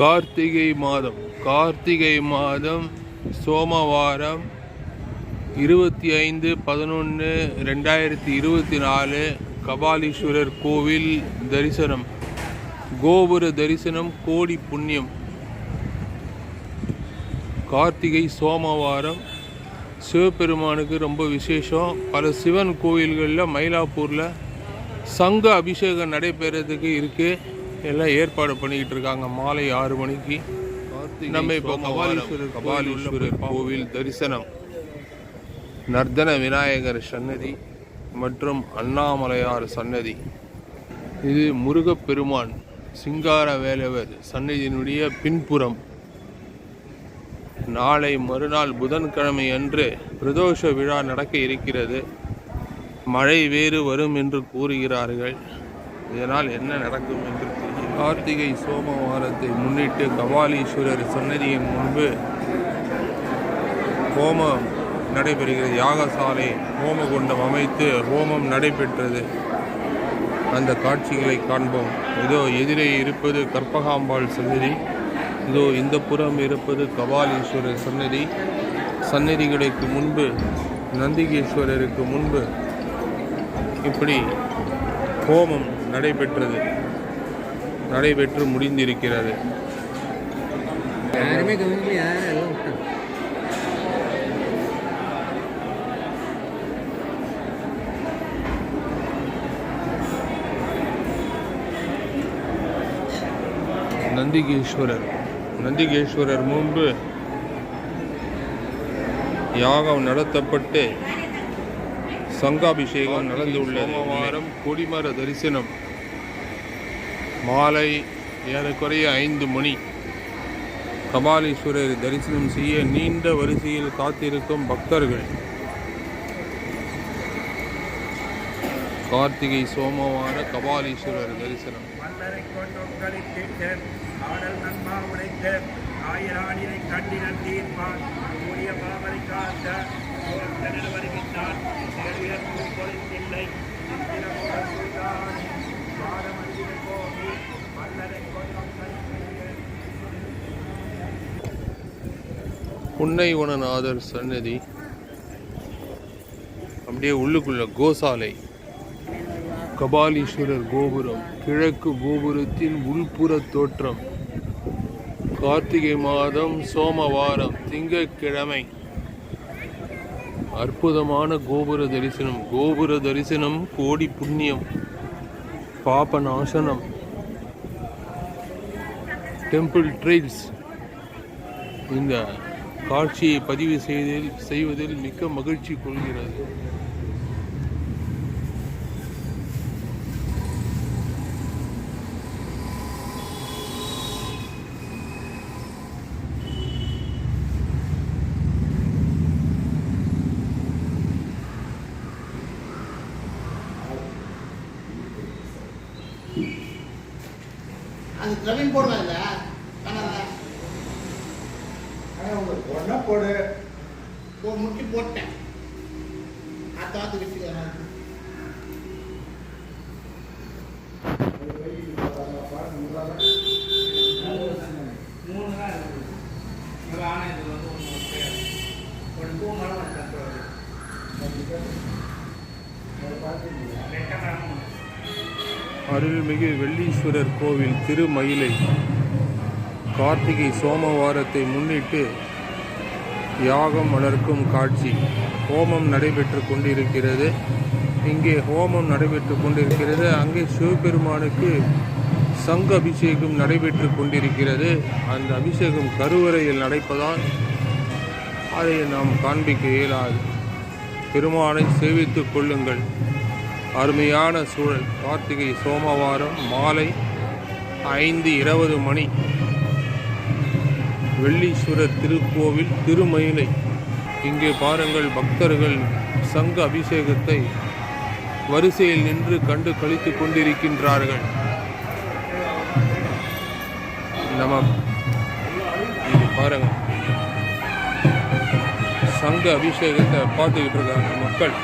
கார்த்திகை மாதம் கார்த்திகை மாதம் சோமவாரம் இருபத்தி ஐந்து பதினொன்று ரெண்டாயிரத்தி இருபத்தி நாலு கபாலீஸ்வரர் கோவில் தரிசனம். கோபுர தரிசனம் கோடி புண்ணியம். கார்த்திகை சோமவாரம் சிவபெருமானுக்கு ரொம்ப விசேஷம். பல சிவன் கோவில்களில் மயிலாப்பூரில் சங்க அபிஷேகம் நடைபெறதுக்கு இருக்குது எல்லாம் ஏற்பாடு பண்ணிக்கிட்டு இருக்காங்க. மாலை ஆறு மணிக்கு நம்ம இப்போ கபாலீஸ்வரர் கபாலீஸ்வரர் கோவில் தரிசனம். நர்தன விநாயகர் சன்னதி மற்றும் அண்ணாமலையார் சன்னதி. இது முருகப்பெருமான் சிங்கார வேலவர் சன்னதியினுடைய பின்புறம். நாளை மறுநாள் புதன்கிழமை அன்று பிரதோஷ விழா நடக்க இருக்கிறது. மழை வேறு வரும் என்று கூறுகிறார்கள். இதனால் என்ன நடக்கும் என்று கார்த்திகை சோமவாரத்தை முன்னிட்டு கபாலீஸ்வரர் சன்னதியின் முன்பு ஹோமம் நடைபெறுகிறது. யாகசாலை ஹோமகுண்டம் அமைத்து ஹோமம் நடைபெற்றது. அந்த காட்சிகளை காண்போம். இதோ எதிரே இருப்பது கற்பகாம்பாள் சன்னதி. இதோ இந்த புறம் இருப்பது கபாலீஸ்வரர் சன்னதி. சன்னதிகளுக்கு முன்பு நந்திகேஸ்வரருக்கு முன்பு இப்படி ஹோமம் நடைபெற்றது. நடைபெற்று முடிந்திருக்கிறது. யாருமே நந்திகேஸ்வரர். நந்திகேஸ்வரர் முன்பு யாகம் நடத்தப்பட்டு சங்காபிஷேகம் நடந்துள்ளது. வாரம் கொடிமர தரிசனம். மாலை ஏறக்குறைய ஐந்து மணி. கபாலீஸ்வரர் தரிசனம் செய்ய நீண்ட வரிசையில் காத்திருக்கும் பக்தர்கள். கார்த்திகை சோமவார கபாலீஸ்வரர் தரிசனம். மன்னரை கொண்டொக்களித்திட்டு ஆடல் நன்மா உடைத்து கூடிய காத்த வருகின்றான் புன்னைவனநாதர் சன்னதி அப்படியே உள்ளுக்குள்ள கோசாலை. கபாலீஸ்வரர் கோபுரம் கிழக்கு கோபுரத்தின் உள்புற தோற்றம். கார்த்திகை மாதம் சோமவாரம் திங்கட்கிழமை. அற்புதமான கோபுர தரிசனம் கோபுர தரிசனம் கோடி புண்ணியம் பாப நாசனம் டெம்பிள் ட்ரெயில்ஸ் இந்த காட்சியை பதிவு செய்தில் செய்வதில் மிக்க மகிழ்ச்சி கொள்கிறது. அது கவின் போடலாம் ஒன்னா போடு. ஒரு முட்டி போட்டேன். அத்தாத்து வச்சுக்கிறேன் மூணு தான் இருக்குது ஒரு ஆணையத்தில் வந்து ஒன்று ஒரு பூ மரம் ரெட்டமரம் அருள்மிகு வெள்ளீஸ்வரர் கோவில் திருமயிலை கார்த்திகை சோமவாரத்தை முன்னிட்டு யாகம் வளர்க்கும் காட்சி. ஹோமம் நடைபெற்று கொண்டிருக்கிறது. இங்கே ஹோமம் நடைபெற்று கொண்டிருக்கிறது. அங்கே சிவபெருமானுக்கு சங்க அபிஷேகம் நடைபெற்று கொண்டிருக்கிறது. அந்த அபிஷேகம் கருவறையில் நடப்பதால் அதை நாம் காண்பிக்க இயலாது. பெருமானை சேவித்துக் கொள்ளுங்கள். அருமையான சூழல். கார்த்திகை சோமவாரம் மாலை ஐந்து இருபது மணி. வெள்ளீஸ்வரர் திருக்கோவில் திருமயிலை. இங்கே பாருங்கள் பக்தர்கள் சங்க அபிஷேகத்தை வரிசையில் நின்று கண்டு கழித்துக் கொண்டிருக்கின்றார்கள். நம இது பாருங்கள். சங்க அபிஷேகத்தை பார்த்துக்கிட்டு இருக்காங்க மக்கள்.